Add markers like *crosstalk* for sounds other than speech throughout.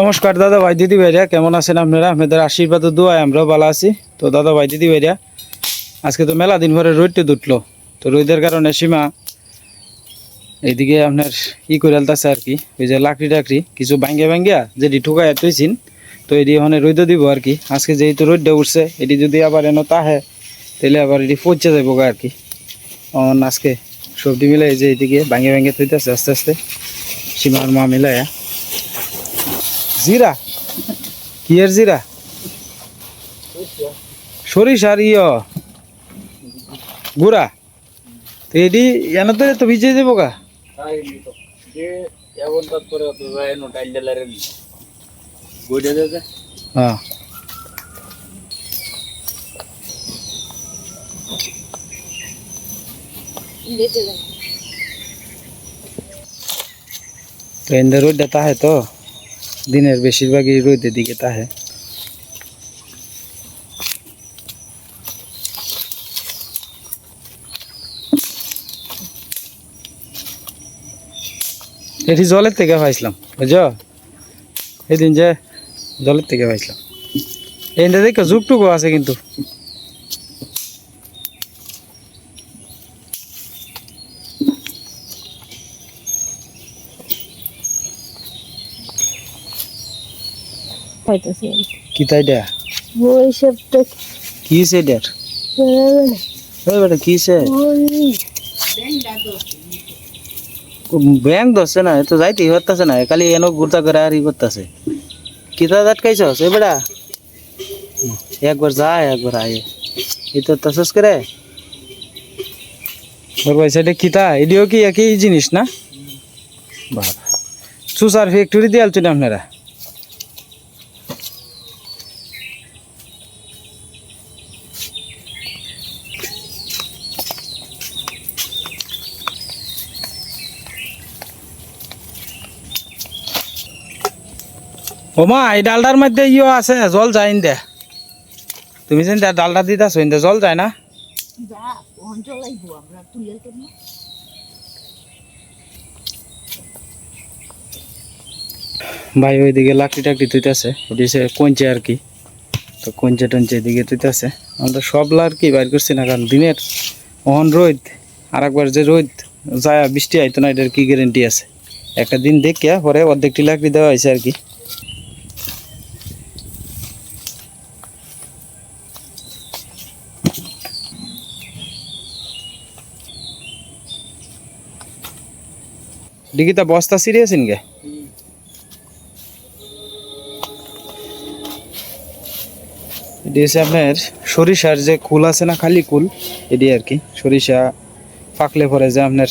নমস্কার, দাদা ভাই, দিদি ভাইরা, কেমন আছেন আপনারা? আপনাদের আশীর্বাদ দোয়ায় আমরাও ভালো আছি। তো দাদা ভাই, দিদি ভাইরা, আজকে তো মেলা দিন ভরে রোদটা দুটলো। তো রোদের কারণে সীমা এইদিকে আপনার ই করে আলতাছে আর কি, ওই যে লাকড়ি টাকড়ি, কিছু ভাঙ্গিয়া ভাঙ্গিয়া যেটি ঠুকাই তুইছিন তো এটি ওখানে রোদ দিব আর কি। আজকে যেহেতু রোদটা উঠছে, এটি যদি আবার এনে তাহে, তাহলে আবার এটি পচে যাব আর কি। অন আজকে সবজি মিলাই যে এইদিকে ভাঙ্গে ভাঙ্গে থইতেছে আস্তে আস্তে, সীমার মা মিলাইয়া। জিরা? কি এর জিরা? সরিষার ইয়। গুড়া? তো এটি এনে তো তো ভিজে দেবো গা। হ্যাঁ। তো এনে রোদটা তাহে তো। দিনের বেশিরভাগই রোদের দিকে তাহে। এটি জলের থেকে পাইছিলাম বুঝছ? সেদিন যে জলের থেকে পাইছিলাম এইটা দেখো যুগটুকু আছে কিন্তু। পাইতেছি কি তাই দেয়া ওই সবটা কি সে ডের ওই বেটা কি সে ব্যাংক ধরছে না এ তো যাইতেই হতাছে না খালি এনো ঘুরতা করে আর ই করতেছে কিতা আটকাইছস এ বেড়া একবার যায় একবার আয়ে এই তো তসস করে ওর ভাই সেটা কিতা এডিও কি একই জিনিস না বাবা সুসার ফ্যাক্টরি দিয়ে আলছেন আপনারা ওমা এই ডালটার মধ্যে ইয়ে আছে জল যায় দে। তুমি যেন দে- ডালটা দিতেছো ইন্দে জল যায় না। ভাই ওইদিকে লাকড়ি টাকড়ি তুইতেছে। ওটি সে কঞ্চে আর কি। তো কঞ্চে টঞ্চে এদিকে তুইতেছে। আমরা সবলা আর কি বাইর করছি না কারণ দিনের অহন রোদ আর একবার যে রোদ যায় বৃষ্টি আইতো না এটার কি গ্যারেন্টি আছে? একটা দিন দেখিয়া পরে অর্ধেকটি লাকড়ি দেওয়া হয়েছে আর কি। ডিগিটা বস্তা সিরিয়াস গে এটি হচ্ছে আপনার সরিষার যে কুল আছে না, খালি কুল, এটি আর কি। সরিষা পাকলে পরে যে আপনার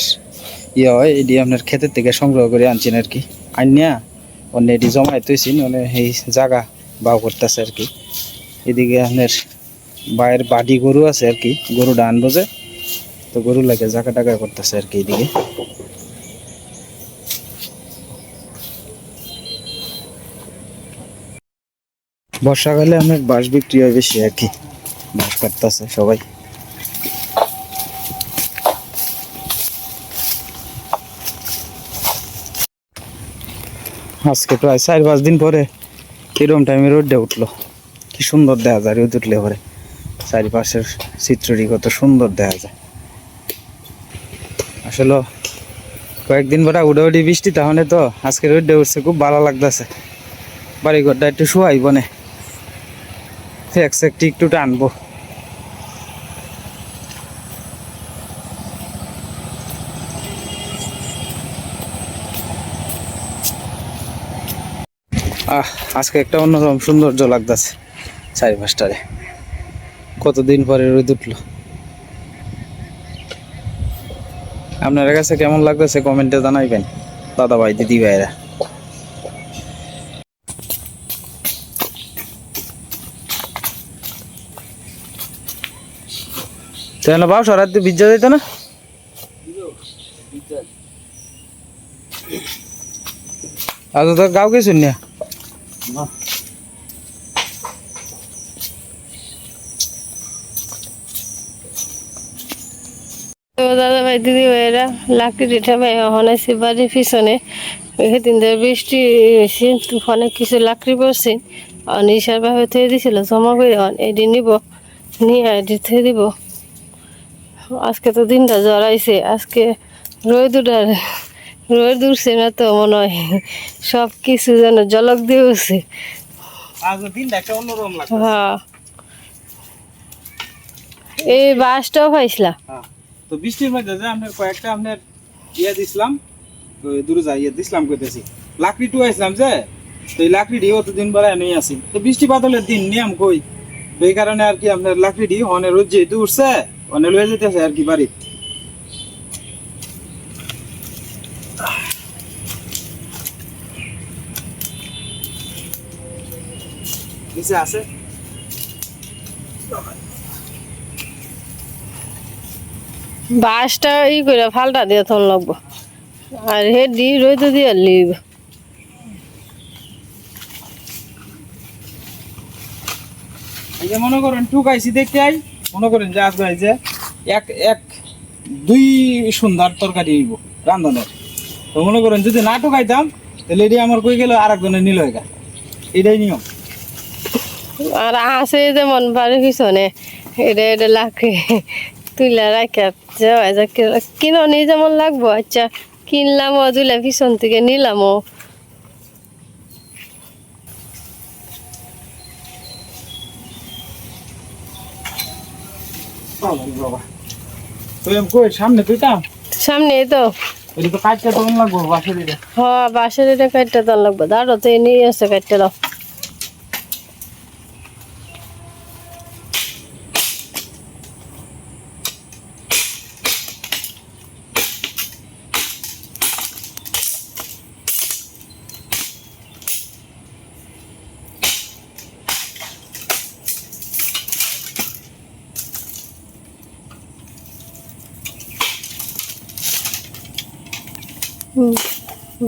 ইয়ে হয়, এটি আপনার ক্ষেতের থেকে সংগ্রহ করে আনছেন আর কি। আনিয়া অন্য এটি জমাই তুইছেন মানে এই জায়গা বাউ করতেছে আর কি। এদিকে আপনার বাইরের বাড়ি গরু আছে আর কি গরু আনব বোঝে তো গরু লাগে জায়গা টাকা করতেছে আর কি এদিকে। বর্ষাকালে আপনার বাঁশ বিক্রি হয় বেশি আর কি। বাঁশ কাটতেছে সবাই। আজকে প্রায় চার পাঁচ দিন পরে এরকম টাইমে রোদটা উঠল। কি সুন্দর দেখা যায় রোদ উঠলে পরে। চারিপাশের চিত্রটি কত সুন্দর দেখা যায়। আসলে কয়েকদিন পরে উড়ে উঠি বৃষ্টি, তাহলে তো আজকে রোদটা উঠছে, খুব ভালো লাগতেছে। বাড়ি ঘরটা একটু শুয়াই বনে। এক একটি একটু টানবো। আহ, আজকে একটা অন্যরকম সৌন্দর্য লাগতেছে চারি পাঁচটারে কতদিন পরে রোদ উঠল? আপনার কাছে কেমন লাগতেছে? কমেন্টে জানাইবেন। দাদা ভাই দিদি ভাইরা তাহলে বাবু সরাতে বিজ্জা দিত না? আজ তো গাও কে শুনিয়া দাদা ভাই, দিদি ভাইয়েরা, লাকড়ি রেঠা ভাই হনাইছি বাড়ির পিছনে। সেদিন দিয়ে বৃষ্টি হয়েছে, তুফানে কিছু লাকড়ি পড়ছে। আর নিশার ভাবে থয়ে দিছিল, জমা করে এটি নিব, নিয়ে এটি থয়ে দিব। আজকে তো দিনটা জড়াইছে আজকে রোদ উঠার রোদ উঠছে না তো মনে হয় সব কিছু যেন জলক দিয়ে উঠছে। হ্যাঁ। এই বাসটাও পাইছিলাম। হ্যাঁ তো বৃষ্টির মধ্যে যে আপনার কয়েকটা আপনার ইয়ে দিছিলাম দূরে যাই ইয়ে দিছিলাম কইতেছি। লাকড়ি টুয়াইছিলাম যে তো এই লাকড়ি দিয়ে অতদিন পরে নিয়ে আসি তো বৃষ্টি বাদলের দিন নিয়ম কই তো এই কারণে আর কি আপনার লাকড়ি দিয়ে অনেক রোদ যেহেতু উঠছে অনেক লয়ে যেতেছে আর কি বাড়িতে নিচে আছে? বাসটা ই করে ফালটা দিয়ে থন লাগবো। আর হে দি রইতে দিয়ে লিব। মনে করেন টুকাইছি দেখতে আই। মনে করেন যে আজকে এই যে এক এক, দুই সুন্দর তরকারি হইব রান্ধনের। তো মনে করেন যদি না টুকাইতাম তাহলে এটি আমার কই গেল আর একজনের নিল এগা এটাই নিয়ম। আর আছে যেমন বাড়ির পিছনে, এটা এটা লাখে তুইলা রাখা যাওয়া যা কিনি যেমন লাগবো? আচ্ছা কিনলাম ও দুইলা পিছন থেকে নিলাম ও বাবা তুই আমি কই সামনে তুইতাম সামনে তো এটা তো লাগবো বাসা দিতে কাটতে তো লাগবো। দাঁড়ো তো নিয়ে আসতে কাটতে দাও।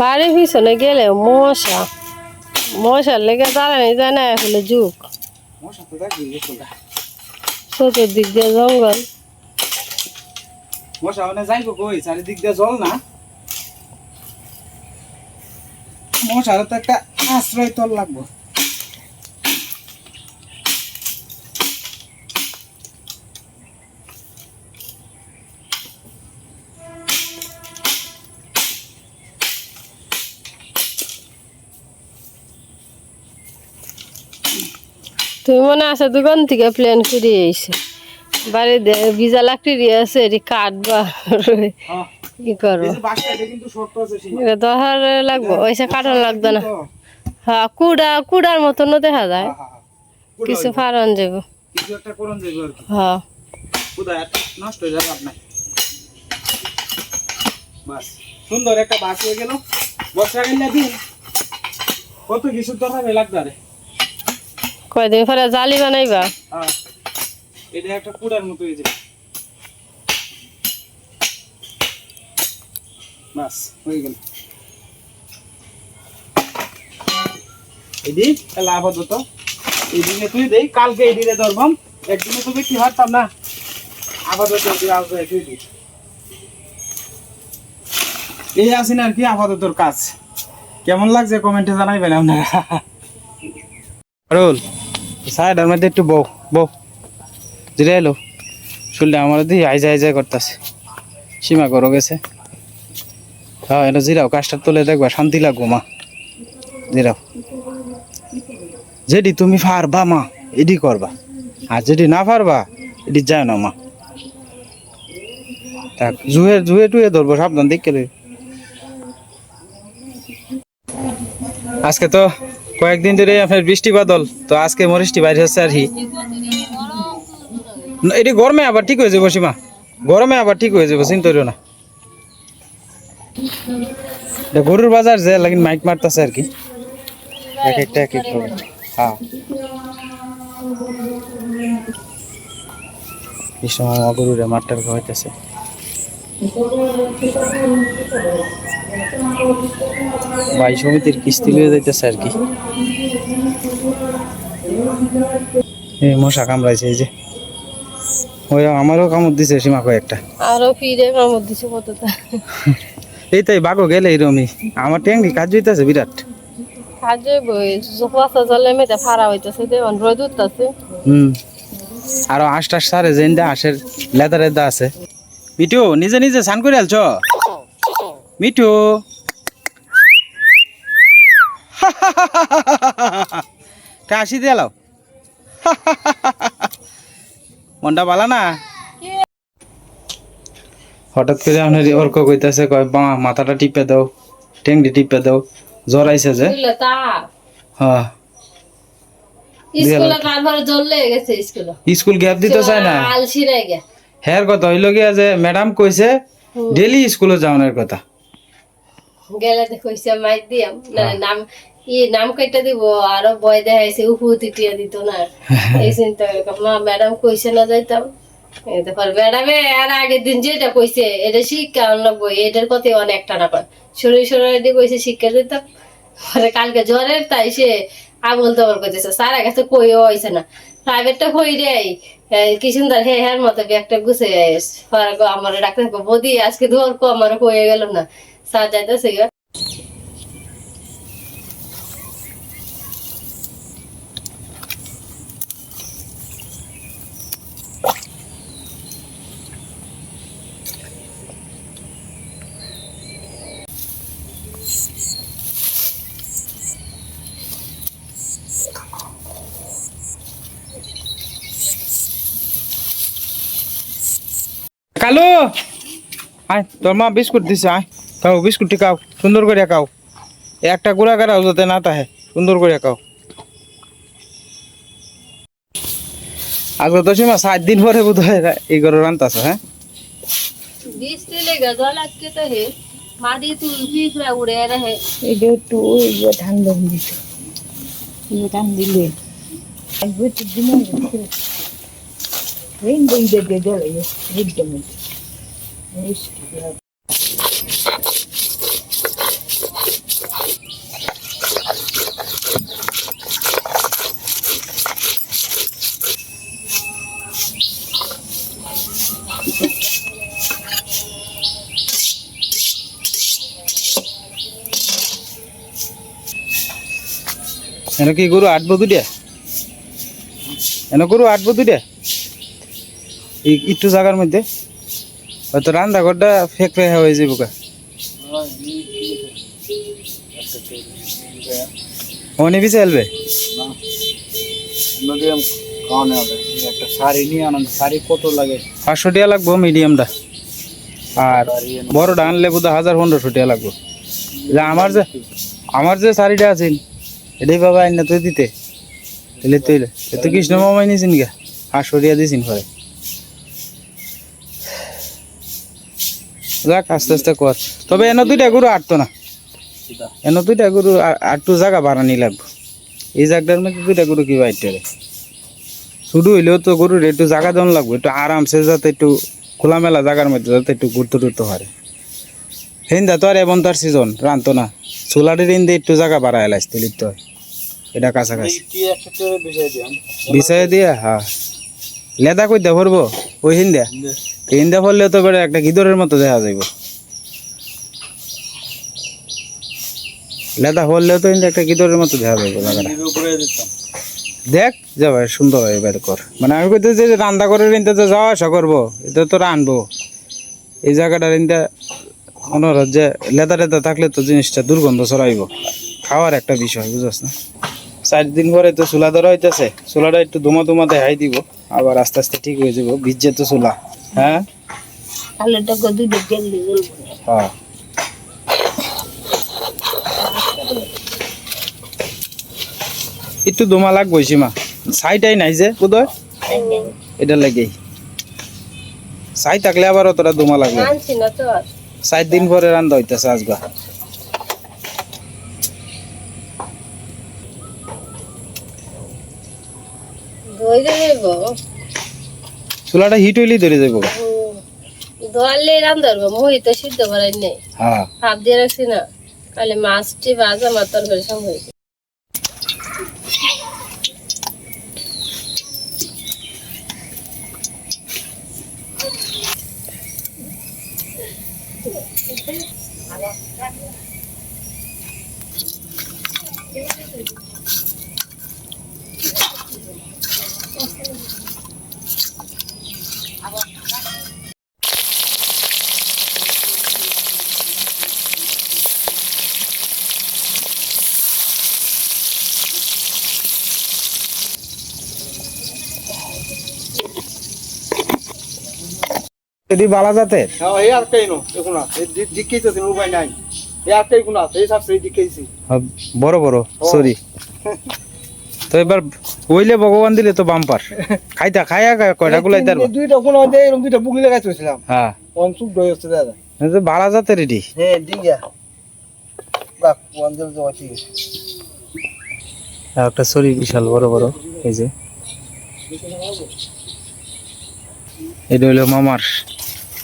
বাড়ির পিছনে গেলে মশা। মশার লেগে দাঁড়ানি যায় না হলে যুগ। চতুর্দিক দিয়ে জঙ্গল। মশা মানে যাইব কই? চারিদিক দিয়ে জল না? মশার তো একটা আশ্রয় তোর লাগবো। তুমি মনে আছে দোকান থেকে প্ল্যান করে এসে বাড়ি ভিজা লাকড়ি দিয়ে আছে এটি কাটবা হ্যাঁ। কি করব? এটা আর লাগবো ওইসে কাটন লাগবে না। তো, হ্যাঁ কুড়া কুড়ার মতনও দেখা যায়। হ্যাঁ, হ্যাঁ, হ্যাঁ। কিছু ফারন যাব হ্যাঁ। নষ্ট হয়ে যাবে আপনার। বাস সুন্দর একটা বাস হয়ে গেল। দিন। কত কিছু দরকার লাগবে কয়দিন পরে জালি বানাইবা? হ্যাঁ। এটা একটা কুড়ার মতো হয়েছে বাস হয়ে গেল। এদি তাহলে আপাতত এইদিকে তুই দেই কালকে এইদিকে ধরবাম একদিনে তো বিক্রি হারতাম না। আপাতত এই আসেন আর কি আপাতত কাজ। কেমন লাগছে কমেন্টে জানাইবেন আপনারা। রোল সাইডের মধ্যে একটু বউ বউ। জিরে এলো। শুনলে আমার দিয়ে আইজা আইজা করতেছে। সীমা করো গেছে। হ্যাঁ এটা জিরাও, কাজটা তুলে দেখবা, শান্তি লাগবো, মা। জিরাও। যেটি তুমি পারবা মা, এডি করবা। আর যেটি না পারবা এটি যায় না, মা। থাক জুয়ে জুয়ে টুয়ে ধরবো, সাবধান, দেখে। আজকে তো কয়েকদিন ধরে আপনার বৃষ্টি বাদল, তো আজকে মরিষ্টি বাইরে হচ্ছে আর কি। এটি গরমে আবার ঠিক হয়ে যাব সীমা। গরমে আবার ঠিক হয়ে যাব, চিন্তা না। গরুর বাজার যে লাগিন মাইক মারতেছে আর কি। এক একটা এক এক হ্যাঁ। কৃষ্ণ গরুরে মাঠটার খাওয়াইতেছে। বাই সমিতির কিস্তি লিয়ে যাইতেছে আর কি। এই মশা কামড়াইছে এই যে। ওই আমারও কামড় দিছে সীমা কয়েকটা। আরও ফিরে কামড় দিছে কতটা। এই তাই বাঘও গেলে এরমই। আমার ট্যাঙ্কি কাজ হইতেছে বিরাট। কাজে বই জোপাসা জলে মেতে ফাড়া হইতেছে দেওয়ান রোদ উঠতেছে। হুম। আরও আষ্টা সারে জেনদা আশের লেদা দা আছে। মিঠু নিজে নিজে স্নান করে আলছ? মিঠু। কাশি দিয়ে এলাও। মনটা ভালো না? হঠাৎ করে আপনার অর্ক কইতাছে কয় বা মাথাটা টিপে দাও টেংটি টিপে দাও। জ্বর আইছে যে হ্যাঁ। স্কুলে তারপরে জল লেগে গেছে স্কুলে। স্কুল গ্যাপ দিতে চায় না? আলসি রে গে হ্যার কথা হইল গিয়া যে ম্যাডাম কইছে ডেলি স্কুলে যাওয়ার কথা? গেলে কইছে মাই দিয়াম। না নাম ই নাম কাইটা দিব? আরও বয় দেখাইছে উপু তিটিয়া দিত না। *laughs* এই চিন্তা মা ম্যাডাম কইছে না যাইতাম তারপর ম্যাডামে আর আগের দিন যেটা কইছে এটা শিক্ষা লাগবো এটার কথা অনেক টানা কয় শরীর শরীর দিয়ে কইছে শিক্ষা দিতাম। পরে কালকে জ্বরের তাই সে আবল তবল করতেছে সারা কাছে কইও হয়েছে না। প্রাইভেটটা হয়ে রে কি সুন্দর, হে হ্যার মতো ব্যাগটা গুছে আমার ডাক্তার বদি, আজকে ধর কো, আমার হয়ে গেল না। স্যার কালু? আয় তোর মা বিস্কুট দিছে আয়। খাও বিস্কুটটি খাও সুন্দর করে খাও। একটা গুড়া কারাও যাতে না তাহে সুন্দর করে খাও। আজকে তো সীমা সাত দিন পরে বোধ হয় এই ঘরে রান্তাছ হ্যাঁ? ধান দিলে। একবার তো দিন রেইনবো ইয়ে দিয়ে গেল বুঝতে মধ্যে এনে কি গরু আটবো দুটিয়া এনে গরু আটবো এই একটু জায়গার মধ্যে। হয়তো রান্না ঘরটা ফেক ফেক হয়ে যাব কা অনে বিছে লাগে পাঁচশো টাকা লাগবো মিডিয়ামটা। আর বড়টা আনলে বোধ হাজার পনেরোশো টাকা লাগবো। আমার যে আমার যে শাড়িটা আছে, এটাই বাবা আইন না তুই দিতে। এলে তুই তো কৃষ্ণ মামাই নিয়েছিন গা। পাঁচশো টাকা দিয়েছিন ঘরে যাক আস্তে আস্তে কর। তবে এনে দুইটা গরু আটতো না। এনে দুইটা গরু আটটু জায়গা বাড়ানি লাগবো। এই জায়গাটার মধ্যে দুইটা গরু কি বাইটে শুধু হইলেও তো গরুর একটু জায়গা দেওয়ান লাগবে একটু আরামসে যাতে একটু খোলামেলা জায়গার মধ্যে যাতে একটু ঘুরতে টুরতে পারে। হিন্দা তো আর এবং তার সিজন রানতো না। চুলাটির হিন্দে একটু জায়গা বাড়ায় লাইতে লিখতে হয় এটা কাছাকাছি। বিষয় দিয়ে। হ্যাঁ। লেদা কই দেওয়া পড়ব ওই হিন্দা। হিন্দা পড়লে তো বেড়ে একটা গিদরের মতো দেখা যাইব। লেদা পড়লেও তো হিন্দা একটা গিদরের মতো দেখা যাইব জায়গাটা দেখ যাবে সুন্দর হয় এবার কর। মানে আমি কইতে যে রান্না করে রিনতে তো যাওয়া আসা করব এটা তো রানবো। এই জায়গাটা রিনতে মনে হয় যে লেদা লেদা থাকলে তো জিনিসটা দুর্গন্ধ ছড়াইব। খাওয়ার একটা বিষয় বুঝছ না? চার দিন পরে তো চুলা ধরা হইতেছে। চুলাটা একটু ধুমা ধুমা দেখাই দিব। আবার আস্তে আস্তে ঠিক হয়ে যাব ভিজে তো চুলা। হ্যাঁ? আলুটা জল দিয়ে জ্বলবো। হ্যাঁ। একটু দমা লাগবো সীমা। সাইটাই নাই যে বোধহয় এটা লাগেই। সাই থাকলে আবার অতটা দমা লাগবে। সাত দিন পরে রান্না হইতেছে আজগা। ধরে চুলাটা হিট হইলেই ধরে যাব ধরলে রান ধরবো মুই তো সিদ্ধ করাই নেই। হ্যাঁ। হাফ দিয়ে রাখছি না কালে মাছটি ভাজা আমার তরকারি সব হয়েছে এটি বালা জাতের? হ্যাঁ এই আর কেন এখন এই উপায় নাই। এই আর কেই কোন আছে এই সব সেই দিকেইছি। হ্যাঁ, বড় বড় সরি। তো এবার ওইলে ভগবান দিলে তো বাম্পার। খাইতা কয়টা গুলাই তার দুইটা কোন এরকম দুইটা চলছিলাম। হ্যাঁ। অনসুক দই হচ্ছে দাদা। এটা তো বালা জাতের এটি? হ্যাঁ ডিঙ্গা। আছে একটা সরি বিশাল বড় বড় এই যে। এটা মামার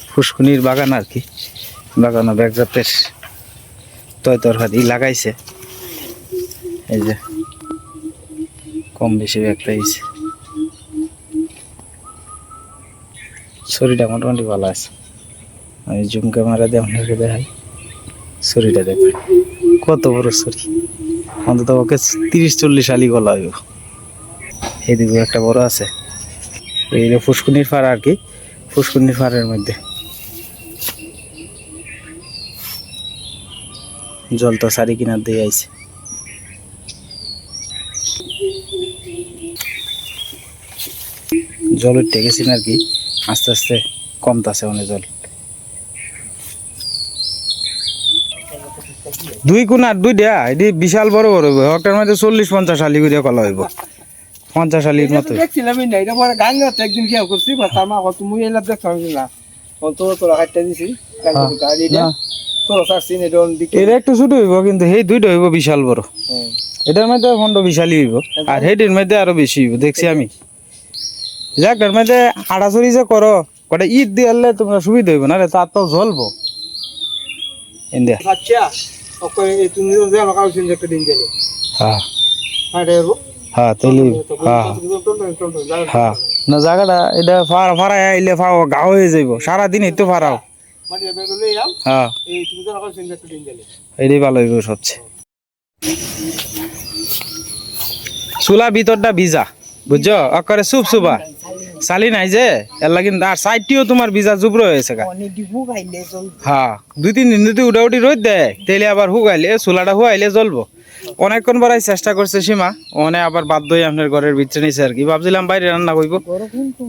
ফুসকুনির বাগান আর কি। বাগানো ব্যাগ জাতের তয় তরকারি লাগাইছে। এই যে, কম বেশি ব্যাগটা হয়েছে শরীরটা মোটামুটি ভালো আছে। আমি জুম ক্যামেরা দিয়ে আপনাকে দেখাই। শরীরটা দেখবেন। কত বড় শরীর অন্তত ওকে তিরিশ চল্লিশ আলি গলা হইব। এদিকে একটা বড় আছে। এই ফুসকুনির ফাড় আর কি। ফুসকুনির ফাড়ের মধ্যে। জল তো সারি কিনার দিয়ে আইছে। জল উঠতে গেছি না আর কি আস্তে আস্তে কমতাছে অনেক জল। দুই কোনার দুই দেয়া এটি বিশাল বড় বড় হইব। একটার মধ্যে চল্লিশ পঞ্চাশ আলি করে কলা হইব। পঞ্চাশ আলির মতো দেখছিলাম একদিন কি করছি বা তার মা কত মুই এলাম দেখতাম না তোর তোরা কাটতে দিছি আর না, তোর সারছি এটা এটা একটু ছোট হইব কিন্তু সেই দুইটা হইব বিশাল বড়। হ্যাঁ। এটার মধ্যে ফন্ড বিশালই হইব। আর সেইটির মধ্যে আরও বেশি হইব দেখছি আমি। যাক এর মধ্যে হাঁটাচুরি যে করো কটা ঈদ দিয়ে আনলে তোমরা সুবিধা হইব না রে তার তো জ্বলবো। ইন্ডিয়া। আচ্ছা তুমি একটা দিন গেলে। হ্যাঁ। হ্যাঁ হ্যাঁ হ্যাঁ। হ্যাঁ। জায়গাটা এটা ফাড়া ফাড়াই আইলে ফাও, গা হয়ে যাইব। সারাদিন এই তো ফাড়াও। হ্যাঁ। ভালো হইব সবচেয়ে। চুলা ভিতরটা ভিজা, বুঝছ? অকরে সুপ সুবা চালি নাই যে? এর লাগি আর সাইডটিও তোমার ভিজা জুবর হয়েছে গা। হ্যাঁ দুই তিন দিন যদি উঠা উঠি রোদ দেয় তেলে আবার হুগাইলে চুলাটা হুয়াইলে জ্বলবো। অনেকক্ষণ বারাই চেষ্টা করছে সীমা অনে আবার বাধ্য হয়ে আপনার ঘরের ভিতরে নিছে আর কি। ভাবছিলাম বাইরে রান্না করব তো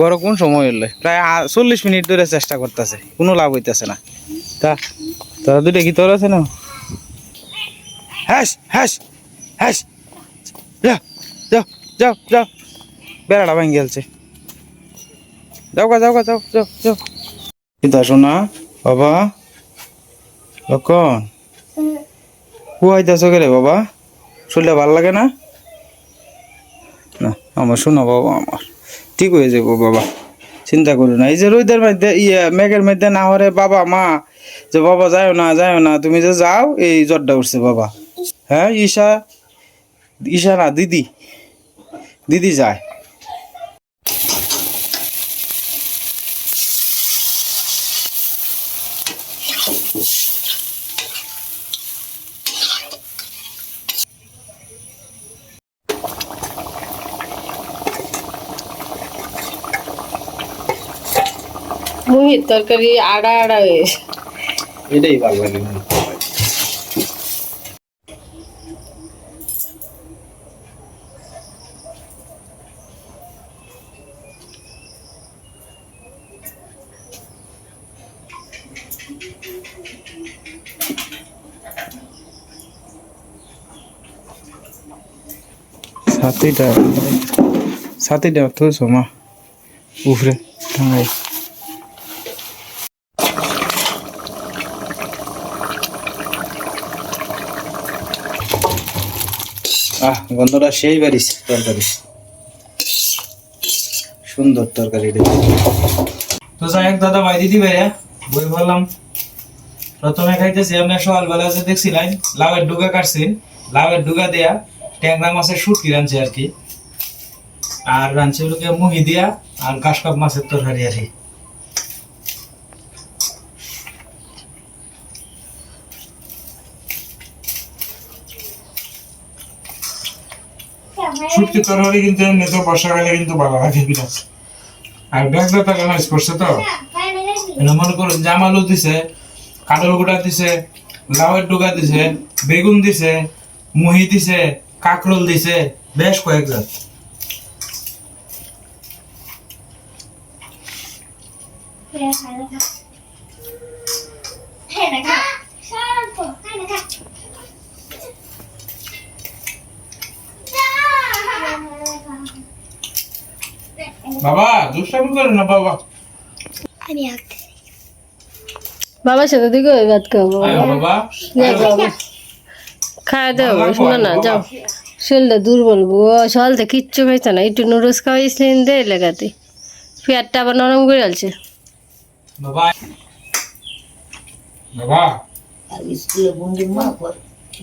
গড় কোন সময় হইলে প্রায় চল্লিশ মিনিট ধরে চেষ্টা করতেছে কোনো লাভ হইতেছে না। তা তোরা দুইটা কি তোর আছে না? হ্যাস হ্যাস হ্যাস যাও যাও যাও যাও বেড়াটা ভাঙি গেলছে। যাও গা যাও গা, যাও যাও যাও। কিতা শোনা বাবা। লক্ষণ হুয়াইতেছ রে বাবা? শরীরটা ভালো লাগে না? না, আমার শোনো বাবা, আমার। ঠিক হয়ে যাব, বাবা। চিন্তা করো না। এই যে রোদের মধ্যে ইয়ে মেঘের মধ্যে না হরে বাবা, মা, যে বাবা যাও না যাও না, তুমি যে যাও, এই জ্বরটা উঠছে, বাবা। হ্যাঁ ঈশা ঈশা না, দিদি। দিদি যায়। তরকারি আড়া আড়া হয়েছে এটাই ভালো লাগে সাথীটা সাথীটা তো সমা। উফরে টাঙ্গাই আহ গন্ধটা সেই বাড়িছে তরকারি। সুন্দর তরকারি তো যাই হোক, দাদা ভাই, দিদি ভাইয়া, বই বললাম। প্রথমে খাইতেছি আপনার সকালবেলা যে দেখছিলেন লাউয়ের ডুগা কাটছেন লাউয়ের ডুগা দেয়া ট্যাংরা মাছের শুটকি রাঁধছে আর কি। আর রাঁধছে মুহি দিয়া আর কাশকাপ মাছের তরকারি আর কি। শুটকি তরকারি কিন্তু এমনি তো বর্ষাকালে কিন্তু ভালো লাগে আর ব্যাগটা তো কেন করছে তো? এটা মনে করুন জামালু দিছে কাঁঠাল গুঁড়া দিছে লাউয়ের ডুগা দিছে বেগুন দিছে মুহি দিছে কাকরোল দিছে বেশ কয়েক জাত বাবা দুষ্টামি করে না বাবা। বাবার সাথে দিকে ওই ভাত বাবা। খাওয়া দাওয়া শোনো না যাও। শরীরটা দুর্বল গো সকালতে কিচ্ছু খাইছে না। একটু নুডলস খাওয়াইছিলেন দে লেগাতে পেটটা আবার নরম করে আলছে। বাবা। বাবা। আর স্কুলে বন্ধু মা পর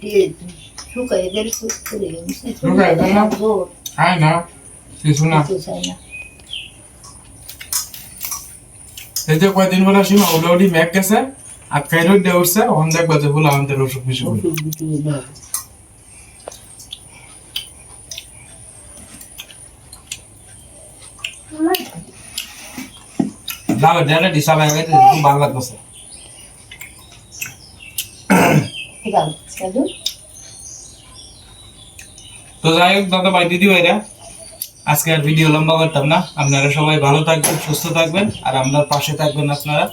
দিয়ে শুকাই গেল করে শুকাই গেল? আয় না কিছু না চাই না এই কয়দিন বলে সীমা উডে উডি ম্যাক গেছে আর খাই রোড দিয়ে উঠছে ওখান দেখবা যে বলে আমাদের অসুখ বিসুখ লাউ লাগে খুব ভালো লাগতেছে তো যাই হোক, দাদা ভাই দিদি ভাইরা আজকে আর ভিডিও লম্বা করতাম না। আপনারা সবাই ভালো থাকবেন, সুস্থ থাকবেন, আর আপনার পাশে থাকবেন আপনারা।